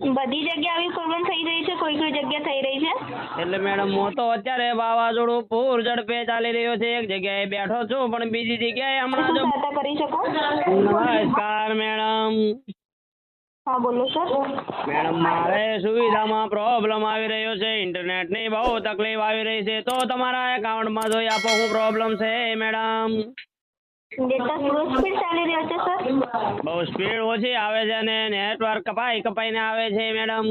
બધી જગ્યા આવી પ્રોબ્લેમ થઈ રહી છે? કોઈ કોઈ જગ્યા થઈ રહી છે? એટલે મેડમ હું તો અત્યારે વાવાઝોડું પૂર ઝડપે ચાલી રહ્યો છે. એક જગ્યાએ બેઠો છું પણ બીજી જગ્યાએ હમણાં જો સહાયતા કરી શકો? નમસ્કાર મેડમ હા બોલો સર મેડમ મારે સુવિધામાં પ્રોબ્લેમ આવી રહ્યો છે. ઇન્ટરનેટની બહુ તકલીફ આવી રહી છે. તો તમારા એકાઉન્ટમાં જોઈ આપો હું પ્રોબ્લેમ છે મેડમ ડેટા સ્લો સ્પીડ ચાલી રહ્યો છે સર બહુ સ્પીડ ઓછી આવે છે અને નેટવર્ક કપાઈ કપાઈને આવે છે મેડમ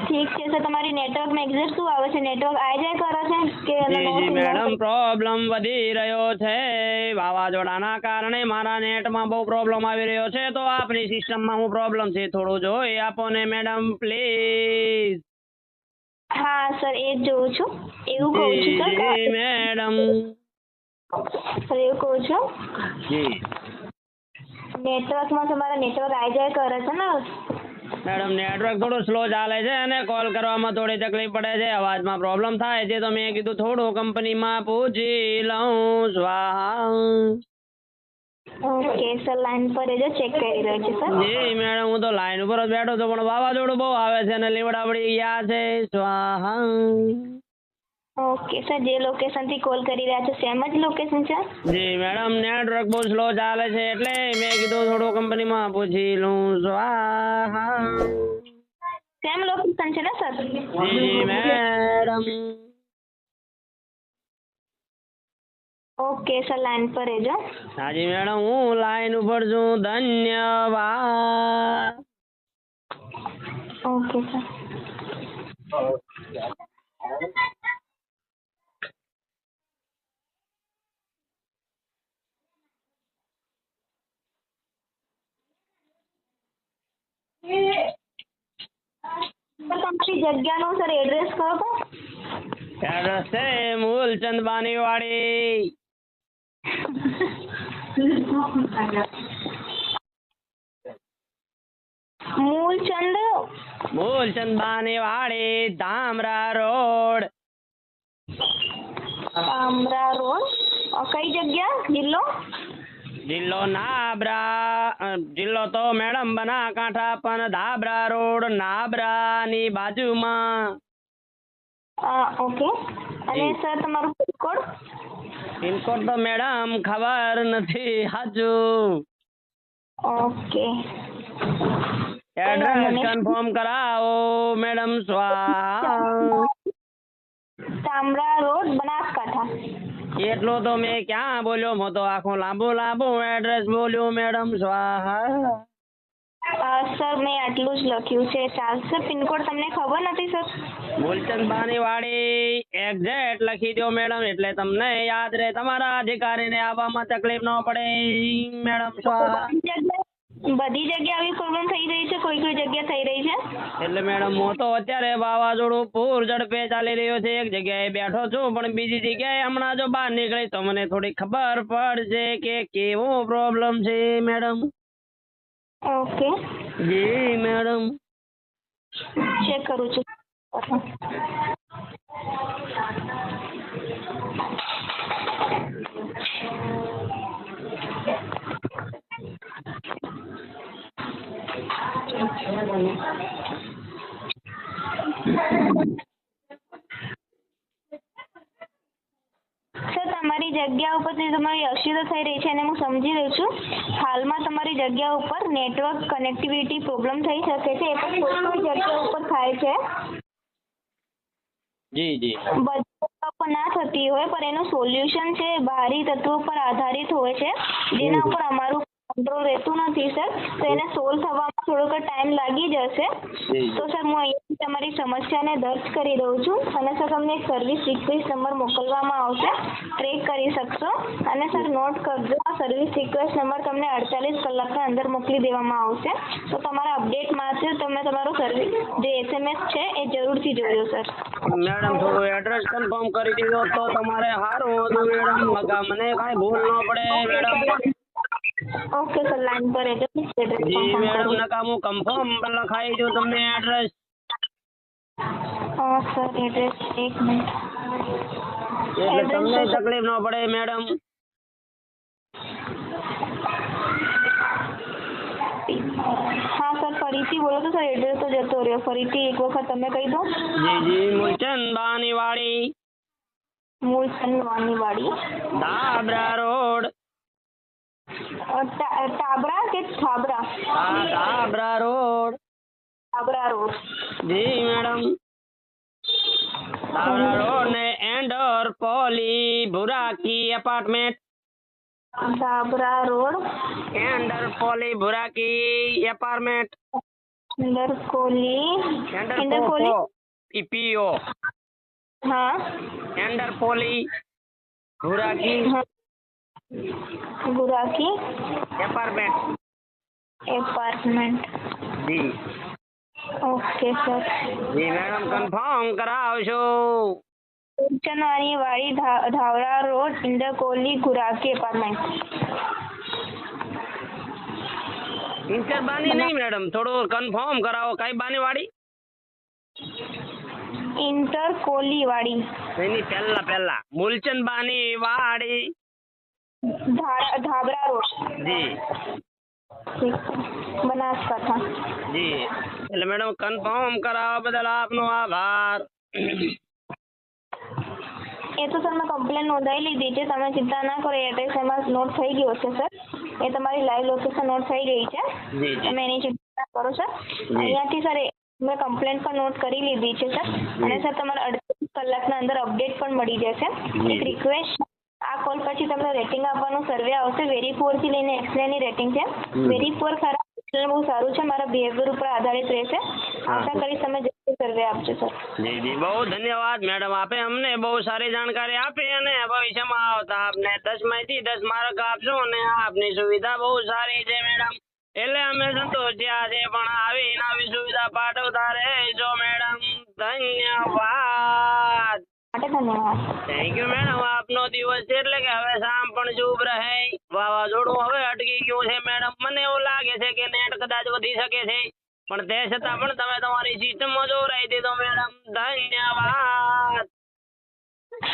ઠીક છે સર તમારી નેટવર્કમાં એક્ઝેક્ટ શું આવે છે? નેટવર્ક આઈ જાય કરે છે કે જી જી મેડમ પ્રોબ્લેમ વધી રહ્યો છે. વાવાઝોડાના કારણે મારા નેટમાં બહુ પ્રોબ્લેમ આવી રહ્યો છે. તો આપની સિસ્ટમમાં હું પ્રોબ્લેમ છે થોડું જોઈ આપો ને મેડમ પ્લીઝ હા સર એ જ જોઉં છું. એવું કહું છું સર જી મેડમ. સર એવું કહું છું. જી. નેટવર્કમાં તમારા નેટવર્ક આઈ જાય કરે છે ને? મેડમ નેટવર્ક થોડું સ્લો ચાલે છે અને કોલ કરવામાં થોડી તકલીફ પડે છે. અવાજમાં પ્રોબ્લેમ થાય છે. તો મેં કીધું થોડું કંપનીમાં પૂછી લઉં. સ્વાહા. ઓકે સર લાઈન પર જ ચેક કરી રહ્યો છે સર. જી મેડમ હું તો લાઈન ઉપર જ બેઠો છું પણ વાવાઝોડું બહુ આવે છે અને લીવડાવડી ગયા છે. સ્વાહા. ઓકે સર જે લોકેશનથી કોલ કરી રહ્યા છો સેમ જ લોકેશન છે? જી મેડમ નેટવર્ક બહુ સ્લો ચાલે છે એટલે મેં કીધું થોડું કંપનીમાં પૂછી લઉં. સ્વાહા. સેમ લોકેશન છે ને સર? જી મેડમ ઓકે સર લાઈન પર રહેજો હાજી મેડમ હું લાઈન ઉપર છું. ધન્યવાદ. Okay sir. તમારી તમારી જગ્યાનું સર એડ્રેસ કહો તો. એડ્રેસ છે મૂલચંદ બાનીવાડી. મૂલચંદ મૂલચંદ બાનીવાડી ધામરા રોડ. ધામરા રોડ? કઈ જગ્યા? જિલ્લો? જિલ્લો નાબરા જિલ્લો તો મેડમ બના કાંઠા પણ ધાબરા રોડ નાબરાની બાજુમાં. ઓકે. અને સર તમારો કોડ પિનકોડ તો મેડમ? ખબર નથી. હાજુ. ઓકે. એડ્રેસ કન્ફર્મ કરાવો મેડમ સ્વાહા. તામરા રોડ બનાસકાંઠા. એટલો તો મેં ક્યાં બોલ્યો? હું તો આખું લાંબો લાંબુ એડ્રેસ બોલ્યો મેડમ સ્વાહા. અ, સર મેં આટલું જ લખ્યું છે. ચાલશે પિનકોડ તમને ખબર નથી સર? મૂલચંદ બાનીવાડી એક્ઝેક્ટ લખી દો મેડમ એટલે તમને યાદ રહે. તમારા અધિકારીને આવવામાં તકલીફ ન પડે. મેડમ બધી જગ્યા આવી પ્રોબ્લેમ થઈ રહી છે? કોઈ કોઈ જગ્યા થઈ રહી છે? એટલે મેડમ હું તો અત્યારે વાવાઝોડું પૂર ઝડપે ચાલી રહ્યો છે. એક જગ્યાએ બેઠો છું પણ બીજી જગ્યાએ હમણાં જો બહાર નીકળી તો મને થોડી ખબર પડશે કે કેવો પ્રોબ્લેમ છે મેડમ ઓકે જી મેડમ. ચેક કરું છું સર તમારી જગ્યા ઉપરથી તમારી અસુવિધા થઈ રહી છે અને હું સમજી રહી છું. હાલમાં તમારી જગ્યા ઉપર નેટવર્ક કનેક્ટિવિટી પ્રોબ્લેમ થઈ શકે છે. એ પણ કોઈ જગ્યા ઉપર થાય છે. જી જી. ના થતી હોય પણ એનું સોલ્યુશન છે બહારી તત્વો પર આધારિત હોય છે. જેના ઉપર અમારું કંટ્રોલ રહેતું નથી સર તો એને સોલ્વ થવામાં થોડોક ટાઈમ લાગી જશે. તો સર હું તમારી સમસ્યાને દર્જ કરી દઉં છું અને સર તમને એક સર્વિસ રિક્વેસ્ટ નંબર મોકલવામાં આવશે. ટ્રેક કરી શકશો? અને સર નોટ કરજો આ સર્વિસ રિક્વેસ્ટ નંબર તમને અડતાલીસ કલાકના અંદર મોકલી દેવામાં આવશે. તો તમારા અપડેટ માટે તમે તમારો સર્વિસ જે એસએમએસ છે એ જરૂરથી જોજો સર. મેડમ થોડું એડ્રેસ કન્ફર્મ કરી દીધો તો તમારે સારું હતું મેડમ. મને કાંઈ ભૂલ ન પડે મેડમ. ઓકે સર લાઈન પર એડ્રેસ જી મેડમ નકા હું કન્ફર્મ લખાઈ દઉં તમને એડ્રેસ હા સર એડ્રેસ એક મિનિટ એટલે તમને તકલીફ ન પડે મેડમ હા સર ફરીથી બોલો તો સર એડ્રેસ તો જતો રહ્યો. ફરીથી એક વખત તમે કહી દો. જી જી મૂલચંદ બાનીવાડી. મૂળચંદ વાની વાડી ધાબરા રોડ ટાબરા કે થાબરા હા ધાબરા રોડ. થાબરા રોડ. જી મેડમ ધાબરા રોડ ને એન્ડર પોલી ભુરાકી એપાર્ટમેન્ટ સાબરા રોડ. એન્ડર પોલી ભુરાકી એપાર્ટમેન્ટ એન્ડર કોલી. એન્ડર કોલી? પીપીઓ. હા. એન્ડર પોલી ભુરાકી હા. એપાર્ટમેન્ટ એપાર્ટમેન્ટ જી. ઓકે સર જી મેડમ કન્ફર્મ કરાવશો ચનવાની વાડી ધા- ધાવડા રોડ ઇન્દર કોહલી ગુરાકી એપાર્ટમેન્ટ ઇન્ચર બાની નહીં મેડમ થોડું કન્ફર્મ કરાવો કઈ બાની વાડી ઇન્ટર કોહલી વાડી એની પહેલા પહેલા મૂલચંદ બાની વાડી ધા- ધાબરા રોડ જી જી. એટલે મેડમ કન્ફર્મ કરાવવા બદલ આપનો આભાર. એ તો સર મેં કમ્પ્લેન નોંધાવી લીધી છે. તમે ચિંતા ના કરો એડ્રેસ એમાં નોટ થઈ ગયો છે સર એ તમારી લાઈવ લોકેશન નોટ થઈ ગઈ છે. તમે એની ચિંતા ના કરો સર અહીંયાથી સર મેં કમ્પ્લેન પણ નોટ કરી લીધી છે સર અને સર તમારે અડતાલીસ કલાકના અંદર અપડેટ પણ મળી જશે. એક રિક્વેસ્ટ આ કોલ પછી તમને રેટિંગ આપવાનું સર્વે આવશે. વેરી પુઅરથી લઈને એક્સલેની રેટિંગ છે. વેરી પુઅર ખરાબ excellent બહુ સારું છે. મારા બિહેવિયર ઉપર આધારિત રહેશે. આશા કરીશ તમે જરૂર સર્વે આપજો સર જી જી. બહુ ધન્યવાદ મેડમ આપે અમને બહુ સારી જાણકારી આપી અને ભવિષ્યમાં આવતા આપને દસમાંથી દસ માર્ક આપશો અને આપની સુવિધા બહુ સારી છે મેડમ એટલે અમે સંતોષ્યા છે પણ આવી નવી સુવિધા પાઠવતા રહેજો મેડમ ધન્યવાદ. માટે ધન્યવાદ. થેન્ક યુ મેડમ આપનો દિવસ છે એટલે કે હવે શામ પણ શુભ રહે. વાવાઝોડું હવે અટકી ગયું છે મેડમ મને એવું લાગે છે કે નેટ કદાચ વધી શકે છે. પણ તે છતાં પણ તમે તમારી સિસ્ટમમાં જોરાઈ દીધો મેડમ ધન્યવાદ.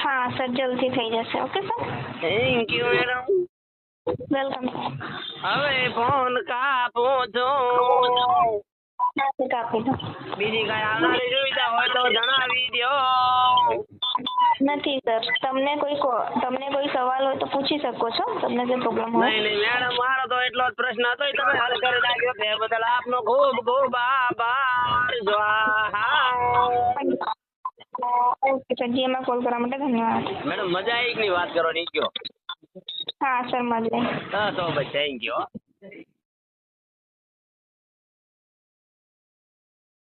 હા સર જલ્દી થઈ જશે. Okay sir? Thank you madam welcome હવે ફોન કાપું છું. હા સર કાપી દો. બીજી કઈ આવનારી સુવિધા હોય તો જણાવી દો નથી સર તમને કોઈ તમને કોઈ સવાલ હોય તો પૂછી શકો છો. તમને જે પ્રોબ્લેમ હોય. નહીં નહીં મેડમ મારો તો એટલો જ પ્રશ્ન હતો તમે હલ કરી નાખ્યો તે બદલ આપનો ખૂબ ખૂબ આભાર. ઓકે સર જીએમમાં કોલ કરવા માટે ધન્યવાદ. મેડમ મજા આવી કે નહીં વાત કરવાની કયો? હા સર મળીએ હા તો ભાઈ થેન્ક યુ